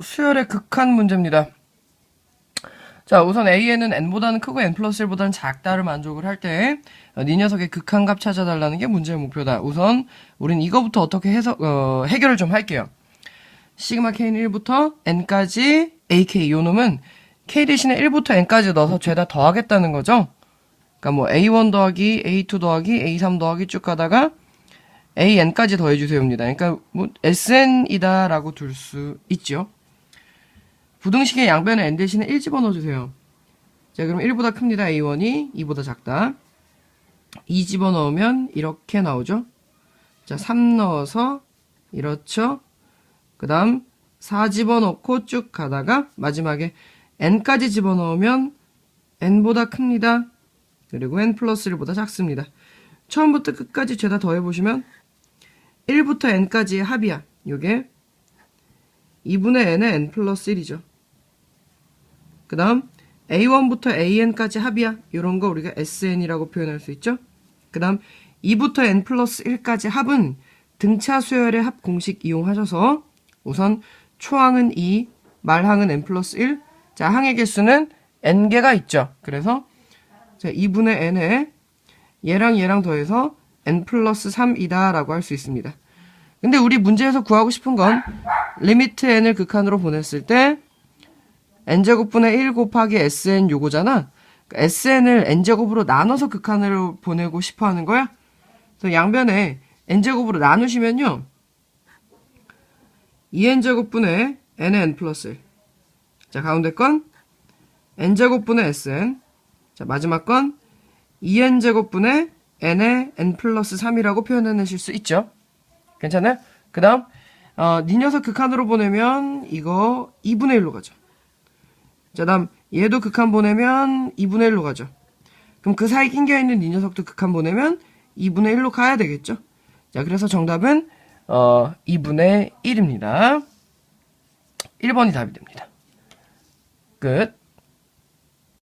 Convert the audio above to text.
수열의 극한 문제입니다. 자, 우선 A에는 n보다는 크고 n 플러스 1보다는 작다를 만족을 할 때, 어, 네 녀석의 극한값 찾아달라는 게 문제의 목표다. 우선, 우린 이거부터 어떻게 해석, 어, 해결을 좀 할게요. 시그마 K는 1부터 n까지 AK 요 놈은 K 대신에 1부터 n까지 넣어서 죄다 더하겠다는 거죠. 그러니까 뭐 A1 더하기 A2 더하기 A3 더하기 쭉 가다가 AN까지 더해주세요입니다. 그러니까 뭐 SN이다라고 둘 수 있죠. 부등식의 양변에 n 대신에 1 집어넣어주세요. 자, 그럼 1보다 큽니다. A1이 2보다 작다. 2 집어넣으면 이렇게 나오죠. 자, 3 넣어서 이렇죠. 그 다음 4 집어넣고 쭉 가다가 마지막에 n까지 집어넣으면 n보다 큽니다. 그리고 n 플러스 1보다 작습니다. 처음부터 끝까지 죄다 더해보시면 1부터 n까지의 합이야. 요게 2분의 n의 n 플러스 1이죠. 그 다음 a1부터 an까지 합이야. 요런 거 우리가 sn이라고 표현할 수 있죠. 그 다음 2부터 n 플러스 1까지 합은 등차 수열의 합 공식 이용하셔서 우선 초항은 2, 말항은 n 플러스 1. 자, 항의 개수는 n개가 있죠. 그래서 자, 2분의 n에 얘랑 얘랑 더해서 n 플러스 3이다 라고 할 수 있습니다. 근데 우리 문제에서 구하고 싶은 건 리미트 n을 극한으로 보냈을 때 n제곱분의 1 곱하기 sn 요거잖아. 그러니까 sn을 n제곱으로 나눠서 극한으로 보내고 싶어 하는 거야. 그래서 양변에 n제곱으로 나누시면요. 2n제곱분의 n의 n 플러스 1. 자, 가운데 건 n제곱분의 sn. 자, 마지막 건 2n제곱분의 n의 n 플러스 3이라고 표현해내실 수 있죠. 괜찮아요? 그 다음, 어, 네 녀석 극한으로 보내면 이거 2분의 1로 가죠. 자, 다음, 얘도 극한 보내면 2분의 1로 가죠. 그럼 그 사이 낑겨있는 네 녀석도 극한 보내면 2분의 1로 가야 되겠죠. 자, 그래서 정답은, 어, 2분의 1입니다. 1번이 답이 됩니다. 끝.